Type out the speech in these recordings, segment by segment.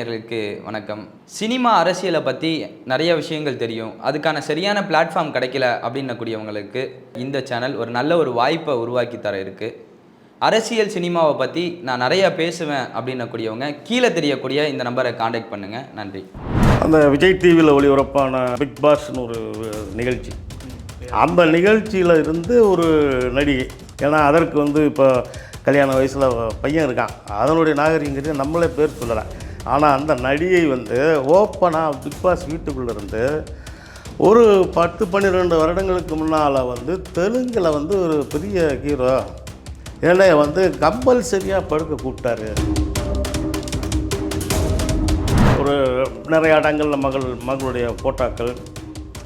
நேயர்களுக்கு வணக்கம். சினிமா அரசியலை பற்றி நிறைய விஷயங்கள் தெரியும். அதுக்கான சரியான பிளாட்ஃபார்ம் கிடைக்கல அப்படின்னக்கூடியவங்களுக்கு இந்த சேனல் ஒரு நல்ல ஒரு வாய்ப்பை உருவாக்கி தர இருக்குது அரசியல் சினிமாவை பற்றி நான் நிறையா பேசுவேன் அப்படின்னக்கூடியவங்க கீழே தெரியக்கூடிய இந்த நம்பரை காண்டாக்ட் பண்ணுங்கள் நன்றி. அந்த விஜய் டிவியில் ஒளிபரப்பான பிக் பாஸ்னு ஒரு நிகழ்ச்சி. அந்த நிகழ்ச்சியில் இருந்து ஒரு நடிகை. ஏன்னா அதற்கு வந்து இப்போ கல்யாண வயசில் பையன் இருக்கான். அதனுடைய நாகரிகங்கிறது நம்மளே பேர் சொல்லலாம் ஆனால் அந்த நடிகை வந்து ஓப்பனாக பிக் பாஸ் வீட்டுக்குள்ளே இருந்து ஒரு பத்து பன்னிரெண்டு வருடங்களுக்கு முன்னால் வந்து தெலுங்கில் வந்து ஒரு பெரிய ஹீரோ என்னைய வந்து கம்பல்சரியாக படுக்க கூப்பிட்டாரு. ஒரு நிறைய இடங்களில் மகள் மகளுடைய ஃபோட்டோக்கள்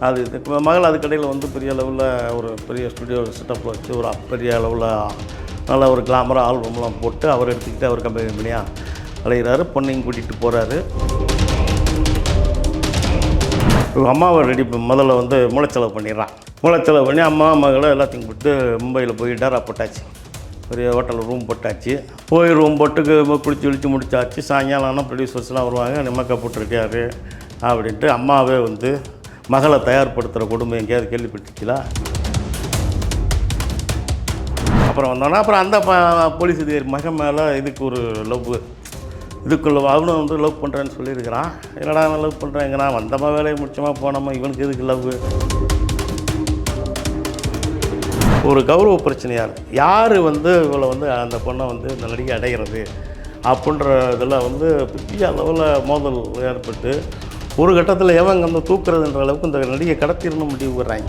அது இது மகள் அதுக்கடையில் வந்து பெரிய அளவில் ஒரு பெரிய ஸ்டுடியோ செட்டப்பில் வச்சு ஒரு பெரிய அளவில் நல்ல ஒரு கிளாமராக ஆல்பம்லாம் போட்டு அவர் எடுத்துக்கிட்டு அவர் கம்பெனி கம்பெனியாக அலைகிறாரு பொண்ணையும் கூட்டிகிட்டு போகிறாரு அம்மாவை ரெடி முதல்ல வந்து மூளைச்செலவு பண்ணிடுறான். மூளைச்செலவு பண்ணி அம்மா மகளை எல்லாத்தையும் கூப்பிட்டு மும்பையில் போய் டேரா போட்டாச்சு. பெரிய ஹோட்டலில் ரூம் போட்டாச்சு. போய் ரூம் போட்டு குளிச்சு குளிச்சு முடிச்சாச்சு. சாயங்காலம் ஆனால் ப்ரொடியூசர்ஸ்லாம் வருவாங்க நிம்மக்கா போட்டிருக்காரு அப்படின்ட்டு அம்மாவே வந்து மகளை தயார்படுத்துகிற கொடுமை எங்கேயாவது கேள்விப்பட்டுச்சுலா அப்புறம் வந்தோன்னா அப்புறம் அந்த போலீஸ் அதிகாரி மகன் மேலே இதுக்கு ஒரு லவ் இதுக்குள்ள அவனும் வந்து லவ் பண்ணுறேன்னு சொல்லியிருக்கிறான். என்னடா நான் லவ் பண்ணுறேங்கிறான் வந்தமா வேலையை முடிச்சோமா போனோமா? இவனுக்கு எதுக்கு லவ் ஒரு கௌரவ பிரச்சனையாக இருக்குது யார் வந்து இவளை வந்து அந்த பொண்ணை வந்து இந்த நடிகை அடைகிறது? அப்படின்ற இதில் வந்து பெரிய அளவில் மோதல் ஏற்பட்டு ஒரு கட்டத்தில் எவங்க வந்து தூக்குறதுன்ற அளவுக்கு இந்த நடிகை கடத்திடணும் முடிவு வர்றாங்க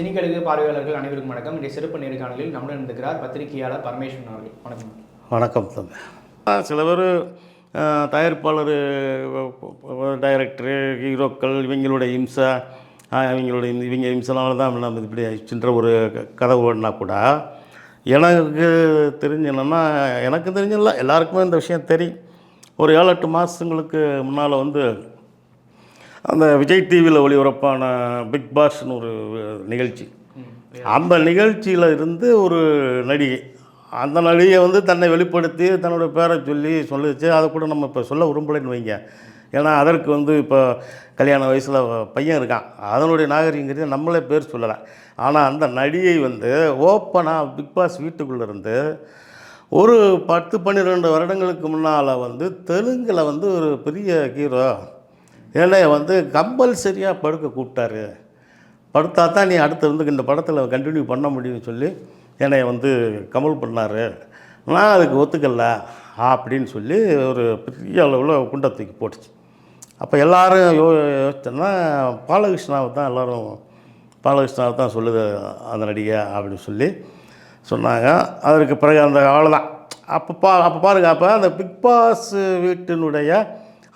சினிக்கழுகு பார்வையாளர்கள் அனைவருக்கும் வணக்கம். இன்றைய சிறப்பு நேர்காணலில் நம்முடன் இருக்கிறார் பத்திரிகையாளர் பரமேஸ்வரன் அவர்கள். வணக்கம். வணக்கம் தம்பி. சில பேர் தயாரிப்பாளர் டைரக்டரு ஹீரோக்கள் இவங்களுடைய இம்சை இவங்களுடைய இவங்க இம்சனால தான் நம்ம இப்படி ஆயிடுச்சுன்ற ஒரு க- கதை ஓடினா கூட எனக்கு தெரிஞ்ச என்னென்னா எனக்கு தெரிஞ்சல எல்லாருக்குமே இந்த விஷயம் தெரியும். ஒரு ஏழு எட்டு மாதங்களுக்கு முன்னால் வந்து அந்த விஜய் டிவியில் ஒளிபரப்பான பிக் பாஸ்னு ஒரு நிகழ்ச்சி. அந்த நிகழ்ச்சியில் இருந்து ஒரு நடிகை. அந்த நடிகை வந்து தன்னை வெளிப்படுத்தி தன்னோட பேரை சொல்லி சொல்லிச்சு. அதை கூட நம்ம இப்போ சொல்ல விரும்பலைன்னு வைங்க. ஏன்னா அதற்கு வந்து இப்போ கல்யாண வயசில் பையன் இருக்கான். அதனுடைய நாகரிகங்கிறது நம்மளே பேர் சொல்லலாம் ஆனால் அந்த நடிகை வந்து ஓப்பனாக பிக் பாஸ் இருந்து ஒரு பத்து பன்னிரெண்டு வருடங்களுக்கு முன்னால் வந்து தெலுங்கில் வந்து ஒரு பெரிய ஹீரோ என்னைய வந்து கம்பல்சரியாக படுக்க கூப்பிட்டாரு. படுத்தா தான் நீ அடுத்து வந்து இந்த படத்தில் கண்டினியூ பண்ண முடியும்னு சொல்லி என்னை வந்து கமல் பண்ணார். நான் அதுக்கு ஒத்துக்கல அப்படின்னு சொல்லி ஒரு பெரிய அளவில் குண்டை தூக்கி போட்டுச்சு. அப்போ எல்லோரும் யோ யோசிச்சோன்னா பாலகிருஷ்ணாவை தான் எல்லோரும் பாலகிருஷ்ணாவை தான் சொல்லுது அந்த நடிகை அப்படின்னு சொல்லி சொன்னாங்க. அதற்கு பிறகு அந்த அவ்வளோதான் அப்போ பா அப்போ பாருங்க அப்போ அந்த பிக் பாஸ் வீட்டினுடைய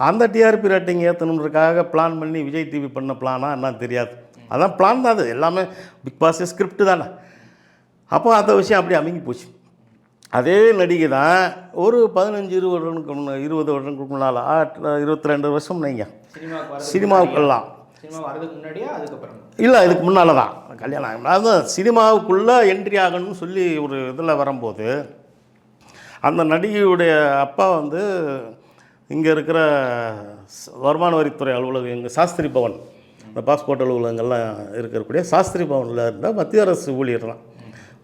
அந்த டிஆர்பி ரேட்டிங் ஏற்றணுன்றதுக்காக பிளான் பண்ணி விஜய் டிவி பண்ண பிளானா என்னன்னு தெரியாது. அதான் பிளான் தான் அது. எல்லாமே பிக் பாஸ் ஸ்கிரிப்ட் தானே. அப்போ அந்த விஷயம் அப்படியே அமுங்கி போச்சு. அதே நடிகை தான் ஒரு பதினஞ்சு இருபது வருடங்களுக்கு முன்ன இருபது வருடங்களுக்கு முன்னால் இருபத்தி ரெண்டு வருஷம் நீங்க சினிமாவுக்கெல்லாம். இல்லை இதுக்கு முன்னால் தான். கல்யாணம். அதான் சினிமாவுக்குள்ளே என்ட்ரி ஆகணும்னு சொல்லி ஒரு இதில் வரும்போது அந்த நடிகையுடைய அப்பா வந்து இங்கே இருக்கிற வருமான வரித்துறை அலுவலகம் எங்கள் சாஸ்திரி பவன் இந்த பாஸ்போர்ட் அலுவலகங்கள்லாம் இருக்கக்கூடிய சாஸ்திரி பவனில் இருந்தால் மத்திய அரசு ஊழியர் தான்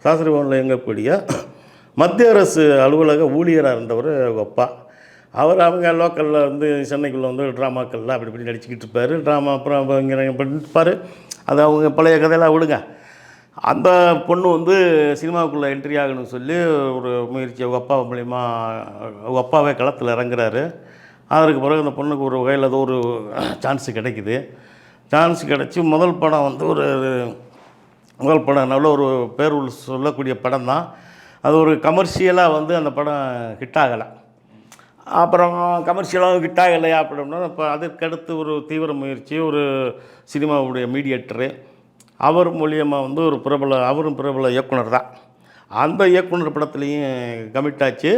சாஸ்திரி பவனில் இயங்கக்கூடிய மத்திய அரசு அலுவலக ஊழியராக இருந்தவர் அவங்க அப்பா. அவர் அவங்க லோக்கலில் வந்து சென்னைக்குள்ளே வந்து ட்ராமாக்கள்லாம் அப்படி இப்படி நடிச்சுக்கிட்டு இருப்பார். ட்ராமா அப்புறம் இங்கே பண்ணிட்டுப்பார் அது அவங்க பழைய கதையெல்லாம் விடுங்க. அந்த பொண்ணு வந்து சினிமாவுக்குள்ளே என்ட்ரி ஆகணும்னு சொல்லி ஒரு முயற்சி அவங்க அப்பா மூலிமா அவங்க அப்பாவே களத்தில் இறங்குறாரு. அதற்கு பிறகு அந்த பொண்ணுக்கு ஒரு வகையில் ஏதோ ஒரு சான்ஸ் கிடைக்குது. சான்ஸ் கிடச்சி முதல் படம் வந்து ஒரு முதல் படம் நல்ல ஒரு பேர் சொல்லக்கூடிய படம் தான். அது ஒரு கமர்ஷியலாக வந்து அந்த படம் ஹிட் ஆகலை. அப்புறம் கமர்ஷியலாக ஹிட் ஆகலையா அப்படின்னா இப்போ அதற்கடுத்து ஒரு தீவிர முயற்சி ஒரு சினிமாவுடைய மீடியேட்டரு அவர் மூலியமாக வந்து ஒரு பிரபல அவரும் பிரபல இயக்குனர் தான். அந்த இயக்குனர் படத்துலேயும் கமிட் ஆச்சு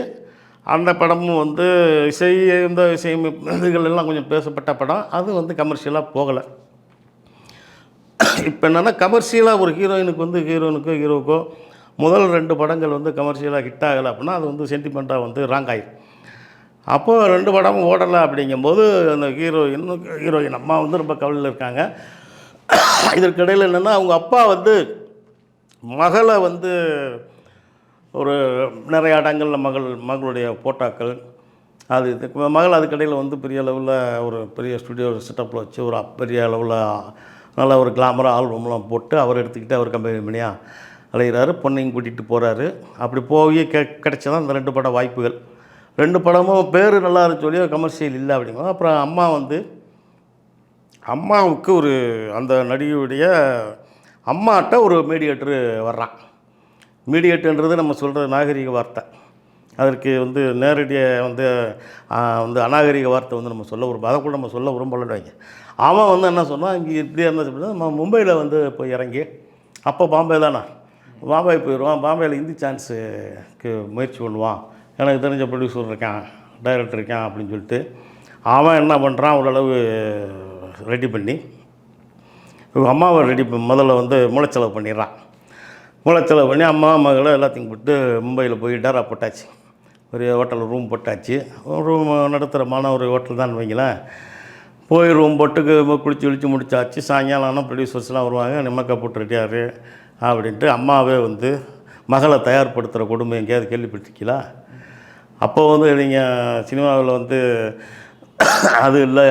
அந்த படமும் வந்து இசை இந்த இசை இதுகள் எல்லாம் கொஞ்சம் பேசப்பட்ட படம். அது வந்து கமர்ஷியலாக போகலை. இப்போ என்னென்னா கமர்ஷியலாக ஒரு ஹீரோயினுக்கு வந்து ஹீரோயினுக்கோ ஹீரோக்கோ முதல் ரெண்டு படங்கள் வந்து கமர்ஷியலாக ஹிட் ஆகலை அப்படின்னா அது வந்து சென்டிமெண்ட்டாக வந்து ராங் ஆயிடும் அப்போது ரெண்டு படமும் ஓடலை அப்படிங்கும்போது அந்த ஹீரோயின் ஹீரோயின் அம்மா வந்து ரொம்ப கவலையில் இருக்காங்க. இதற்கிடையில் என்னென்னா அவங்க அப்பா வந்து மகளை வந்து ஒரு நிறைய இடங்களில் மகள் மகளுடைய போட்டாக்கள் அது இது. மகள் அதுக்கடையில் வந்து பெரிய அளவில் ஒரு பெரிய ஸ்டுடியோ செட்டப்பில் வச்சு ஒரு பெரிய அளவில் நல்ல ஒரு கிளாமராக ஆல்பம்லாம் போட்டு அவர் எடுத்துக்கிட்டு அவர் கம்பெனி கம்பெனியாக அலைகிறாரு பொண்ணையும் கூட்டிகிட்டு போகிறாரு அப்படி போய் கெ கிடச்சதான் அந்த ரெண்டு படம் வாய்ப்புகள். ரெண்டு படமும் பேர் நல்லா இருந்துச்சு சொல்லி கமர்ஷியல் இல்லை அப்படிங்கும்போது அப்புறம் அம்மா வந்து அம்மாவுக்கு ஒரு அந்த நடிகையுடைய அம்மாட்ட ஒரு மீடியேட்டரு வர்றான். மீடியேட்டுன்றது நம்ம சொல்கிற நாகரிக வார்த்தை. அதற்கு வந்து நேரடியாக வந்து வந்து அநாகரிக வார்த்தை வந்து நம்ம சொல்ல விரும்ப அதை கூட நம்ம சொல்ல விரும்பலன்னு அவன் வந்து என்ன சொன்னால் இங்கே இப்படியே இருந்தது அப்படின்னா நம்ம மும்பையில் வந்து போய் இறங்கி அப்போ பாம்பே தானே? பாம்பே போயிடுவான் பாம்பேயில் ஹிந்தி சான்ஸுக்கு முயற்சி பண்ணுவான். எனக்கு தெரிஞ்ச ப்ரொடியூசர் இருக்கான் டைரக்டர் இருக்கான் அப்படின்னு சொல்லிட்டு அவன் என்ன பண்ணுறான் ஓரளவு ரெடி பண்ணி இவங்க அம்மாவை ரெடி முதல்ல வந்து மூளைச்செலவு பண்ணிடுறான். மூளைச்செலவு பண்ணி அம்மா மகளை எல்லாத்தையும் போட்டு மும்பையில் போய் டேரா போட்டாச்சு. ஒரு ஹோட்டலில் ரூம் போட்டாச்சு. ரூம் நடத்துகிறமான ஒரு ஹோட்டல் தான் வைங்களேன். போய் ரூம் போட்டுக்கு குளிச்சு குளிச்சு முடிச்சாச்சு. சாயங்காலம் ஆனால் ப்ரொடியூசர்ஸ்லாம் வருவாங்க. மேக்கப் போட்டு ரெடியாரு அப்படின்ட்டு அம்மாவே வந்து மகளை தயார்படுத்துகிற கொடுமை எங்கேயாவது கேள்விப்பட்டிருக்கீங்களா? அப்போ வந்து நீங்கள் சினிமாவில் வந்து அது இல்லை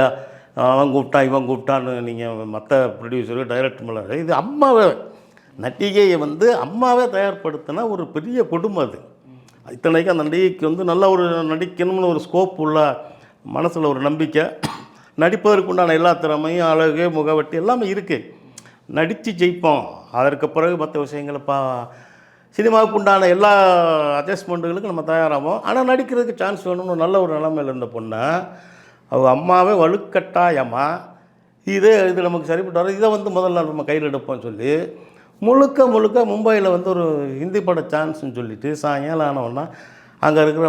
அவன் கூப்பிட்டான் இவன் கூப்பிட்டான்னு நீங்கள் மற்ற ப்ரொடியூசரு டைரக்டர் மேலே இது அம்மாவை. நடிகையை வந்து அம்மாவே தயார்படுத்தின ஒரு பெரிய கொடுமை அது. இத்தனைக்கும் அந்த நடிகைக்கு வந்து நல்ல ஒரு நடிக்கணும்னு ஒரு ஸ்கோப் உள்ள மனசில் ஒரு நம்பிக்கை. நடிப்பதற்குண்டான எல்லா திறமையும் அழகு முகவட்டி எல்லாமே இருக்குது நடித்து ஜெயிப்போம். அதற்கு பிறகு மற்ற விஷயங்களை பா சினிமாவுக்கு உண்டான எல்லா அட்ஜஸ்ட்மெண்ட்டுகளுக்கும் நம்ம தயாராகும் ஆனால் நடிக்கிறதுக்கு சான்ஸ் வேணும்னு நல்ல ஒரு நிலமையில் இருந்த பொண்ணை அவங்க அம்மாவே வலுக்கட்டாயமா இதே இது நமக்கு சரிப்பட்டு வரும் இதை வந்து முதல்ல நம்ம கையில் எடுப்போம்னு சொல்லி முழுக்க முழுக்க மும்பையில் வந்து ஒரு ஹிந்தி பட சான்ஸ்னு சொல்லிட்டு சாயங்காலம் ஆனவொன்னா அங்கே இருக்கிற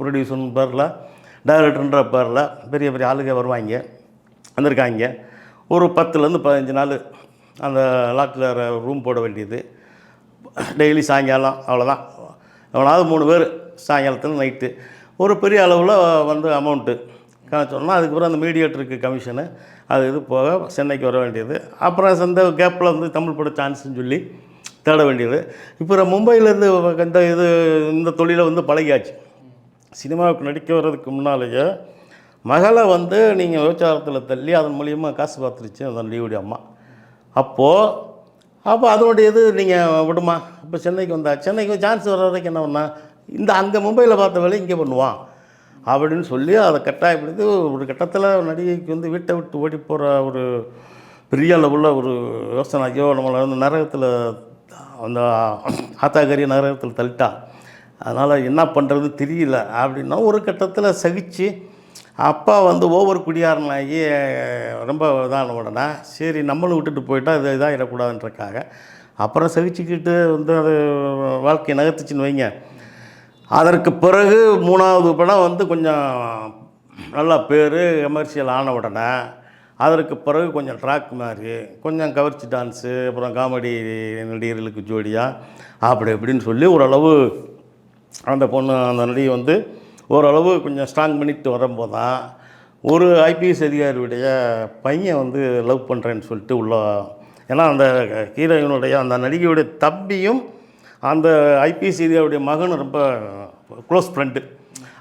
ப்ரொடியூசர் பேரில் டைரக்டர்ன்ற பேரில் பெரிய பெரிய ஆளுங்க வருவாங்க வந்திருக்காங்க. ஒரு பத்துலேருந்து பதினஞ்சு நாள் அந்த லாட்டில் ரூம் போட வேண்டியது. டெய்லி சாயங்காலம் அவ்வளோதான் எவனாவது மூணு பேர் சாயங்காலத்தில் நைட்டு ஒரு பெரிய அளவில் வந்து அமௌண்ட்டு சொன்னால் அதுக்கப்புறம் அந்த மீடியேட்டருக்கு கமிஷனு அது இது போக சென்னைக்கு வர வேண்டியது. அப்புறம் அந்த கேப்பில் வந்து தமிழ் பட சான்ஸ்னு சொல்லி தேட வேண்டியது. இப்போ மும்பையிலேருந்து இந்த இது இந்த தொழிலை வந்து பழகியாச்சு. சினிமாவுக்கு நடிக்க வர்றதுக்கு முன்னாலேயே மகளை வந்து நீங்கள் விபச்சாரத்தில் தள்ளி அதன் மூலியமாக காசு பார்த்துருச்சு அந்த லீவுடைய அம்மா. அப்போது அப்போ அதனுடைய இது நீங்கள் விடுமா? இப்போ சென்னைக்கு வந்தா சென்னைக்கு சான்ஸ் வர்ற வரைக்கும் என்ன பண்ணால் இந்த அங்கே மும்பையில் பார்த்த வேலையை இங்கே பண்ணுவான். அப்படின்னு சொல்லி அதை கட்டாயப்படுத்தி ஒரு கட்டத்தில் நடிகைக்கு வந்து வீட்டை விட்டு ஓடி போகிற ஒரு பெரிய அளவுள்ள ஒரு யோசனை ஐயோ நம்மளை வந்து நரகத்தில் அந்த ஆத்தாக்கரிய நரகத்தில் தள்ளிட்டா அதனால் என்ன பண்ணுறது தெரியல அப்படின்னா ஒரு கட்டத்தில் சகிச்சு அப்பா வந்து ஓவர் குடியாரனாகி ரொம்ப இதான உடனே சரி நம்மளும் விட்டுட்டு போயிட்டால் இது இதாகிடக்கூடாதுன்றக்காக அப்புறம் சகிச்சுக்கிட்டு வந்து அது வாழ்க்கையை நகர்த்துச்சுன்னு வைங்க. அதற்கு பிறகு மூணாவது படம் வந்து கொஞ்சம் நல்லா பேர் கமர்ஷியல் ஆன உடனே அதற்கு பிறகு கொஞ்சம் ட்ராக் மாதிரி கொஞ்சம் கவர்ச்சி டான்ஸு அப்புறம் காமெடி நடிகர்களுக்கு ஜோடியாக அப்படி இப்படின்னு சொல்லி ஓரளவு அந்த பொண்ணு அந்த நடிகை வந்து ஓரளவு கொஞ்சம் ஸ்ட்ராங் பண்ணிட்டு வரும்போது தான் ஒரு ஐபிஎஸ் அதிகாரியுடைய பையன் வந்து லவ் பண்ணுறேன்னு சொல்லிட்டு உள்ள ஏன்னா அந்த ஹீரோயினுடைய அந்த நடிகையுடைய தம்பியும் அந்த ஐபிஎஸ் மகன் ரொம்ப க்ளோஸ் ஃப்ரெண்டு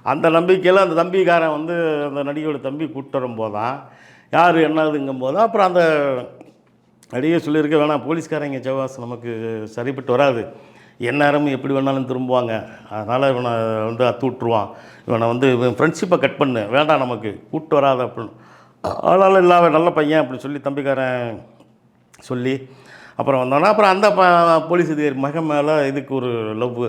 அந்த நம்பிக்கையில் அந்த தம்பிக்காரன் வந்து அந்த நடிகையோட தம்பி கூப்பிட்டு வரும்போது தான் யார் என்னதுங்கும் போது அப்புறம் அந்த நடிகை சொல்லியிருக்க வேணாம் போலீஸ்காரங்க ஜவாஸ் நமக்கு சரிப்பட்டு வராது. எந்நேரமும் எப்படி வேணாலும் திரும்புவாங்க. அதனால் இவனை வந்து அத்து விட்ருவான் இவனை வந்து இவன் ஃப்ரெண்ட்ஷிப்பை கட் பண்ணு. வேண்டாம் நமக்கு. கூப்பிட்டு வராத அப்படின்னு. அதனால் இல்லாத நல்ல பையன் அப்படின்னு சொல்லி தம்பிக்காரன் சொல்லி அப்புறம் வந்தோன்னா அப்புறம் அந்த போலீஸ் அதிகாரி மகன் மேலே இதுக்கு ஒரு லவ்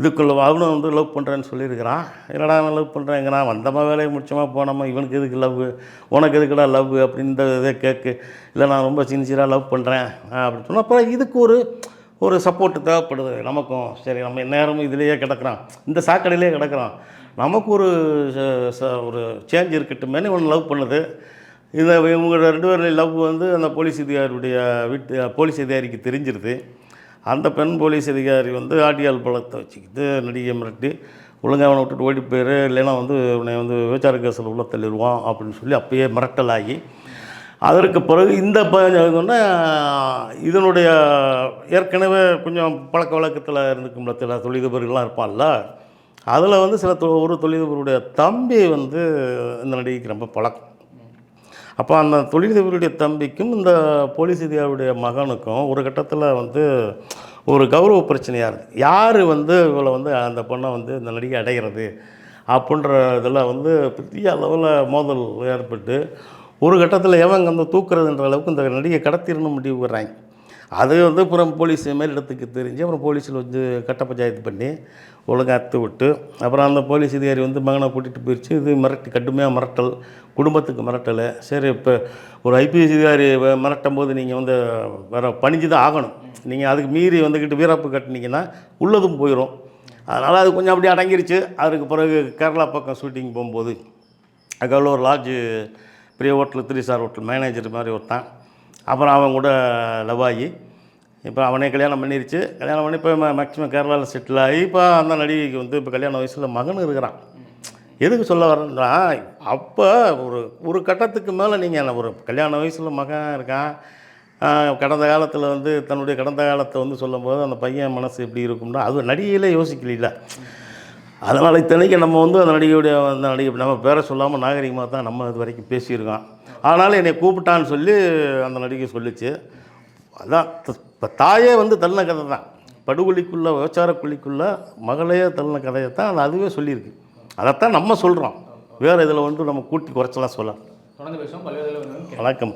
இதுக்குள்ள அவனும் வந்து லவ் பண்ணுறேன்னு சொல்லியிருக்கிறான். என்னடா அவன் லவ் பண்ணுறேங்கிறான் வந்தமா வேலையை முடிச்சோமா போனோமா இவனுக்கு எதுக்கு லவ்? உனக்கு எதுக்குடா லவ்? அப்படின்ற இந்த இதை கேட்கு இல்லை நான் ரொம்ப சின்சியராக லவ் பண்ணுறேன் அப்படின்னு சொன்னால் அப்புறம் இதுக்கு ஒரு ஒரு சப்போர்ட்டு தேவைப்படுது நமக்கும். சரி நம்ம நேரமும் இதுலேயே கிடக்குறான் இந்த சாக்கடையிலே கிடக்குறான் நமக்கு ஒரு ச- ச- ஒரு சேஞ்ச் இருக்கட்டுமேனு இவன் லவ் பண்ணுது. இந்த இவங்க ரெண்டு பேரும் லவ் வந்து அந்த போலீஸ் அதிகாரியுடைய வீட்டு போலீஸ் அதிகாரிக்கு தெரிஞ்சிருது. அந்த பெண் போலீஸ் அதிகாரி வந்து ஆட்டியால் பழத்தை வச்சுக்கிட்டு நடிகை மிரட்டி ஒழுங்காக அவனை விட்டுட்டு ஓடி போயிரு இல்லைன்னா வந்து உன்னை வந்து விபச்சார கேஸில் உள்ள தள்ளிடுவான் அப்படின்னு சொல்லி அப்பயே மிரட்டலாகி. அதற்கு பிறகு இந்த ப- இதனுடைய ஏற்கனவே கொஞ்சம் பழக்க வழக்கத்தில் இருந்துக்கும்ல சில தொழிலதிபர்கள்லாம் இருப்பான்ல அதில் வந்து சில தொ- ஒரு தொழிலதிபருடைய தம்பி வந்து இந்த நடிகைக்கு ரொம்ப பழக்கம். அப்போ அந்த தொழிலதிபருடைய தம்பிக்கும் இந்த போலீஸ் அதிகாரியுடைய மகனுக்கும் ஒரு கட்டத்தில் வந்து ஒரு கௌரவ பிரச்சனையாக இருக்குது யார் வந்து இவளை வந்து அந்த பொண்ணை வந்து இந்த நடிகை அடைகிறது அப்படின்ற இதில் வந்து பெரிய அளவில் மோதல் ஏற்பட்டு ஒரு கட்டத்தில் எவங்க வந்து தூக்குறதுன்ற அளவுக்கு இந்த நடிகை கடத்திடணும் முடிவு வர்றாங்க அது வந்து அப்புறம் போலீஸ் மேலிடத்துக்கு தெரிஞ்சு அப்புறம் போலீஸில் வந்து கட்ட பஞ்சாயத்து பண்ணி ஒழுங்கா அத்து விட்டு அப்புறம் அந்த போலீஸ் அதிகாரி வந்து மகனை கூட்டிகிட்டு போயிடுச்சு இது மிரட்டி கடுமையாக மிரட்டல் குடும்பத்துக்கு மிரட்டல். சரி இப்போ ஒரு ஐபிஎஸ் அதிகாரி வ- மிரட்டும் போது நீங்கள் வந்து வேறு பணிஞ்சு தான் ஆகணும். நீங்கள் அதுக்கு மீறி வந்துக்கிட்டு வீரப்பு கட்டினீங்கன்னா உள்ளதும் போயிடும் அதனால் அது கொஞ்சம் அப்படியே அடங்கிருச்சு. அதுக்கு பிறகு கேரளா பக்கம் ஷூட்டிங் போகும்போது அங்கே ஒரு லாட்ஜு பெரிய hotel three star hotel manager மாதிரி ஒருத்தான். அப்புறம் அவன் கூட லவ் ஆகி இப்போ அவனே கல்யாணம் பண்ணிருச்சு. கல்யாணம் பண்ணி இப்போ மேக்ஸிமம் கேரளாவில் செட்டில் ஆகி இப்போ அந்த நடிகைக்கு வந்து இப்போ கல்யாண வயசில் மகன் இருக்கிறான். எதுக்கு சொல்ல வரேன்னா அப்போ ஒரு ஒரு கட்டத்துக்கு மேலே நீங்கள் ஒரு கல்யாண வயசில் மகன் இருக்கான். கடந்த காலத்தில் வந்து தன்னுடைய கடந்த காலத்தை வந்து சொல்லும்போது அந்த பையன் மனசு எப்படி இருக்கும்னா அது நடிகையிலே யோசிக்கல அதனால் இத்தனைக்கு நம்ம வந்து அந்த நடிகையுடைய அந்த நடிகை நம்ம பேரை சொல்லாமல் நாகரிகமாக தான் நம்ம இது வரைக்கும் பேசியிருக்கோம். அதனால் என்னை கூப்பிட்டான்னு சொல்லி அந்த நடிகை சொல்லிச்சு. அதான் இப்போ தாயே வந்து தள்ளின கதை தான். படுகொலிக்குள்ளே விபச்சார குழிக்குள்ளே மகளையே தள்ளின கதையை தான் அது அதுவே சொல்லியிருக்கு. அதைத்தான் நம்ம சொல்கிறோம் வேறு இதில் வந்து நம்ம கூட்டி குறைச்சலாம் சொல்லலாம். வணக்கம்.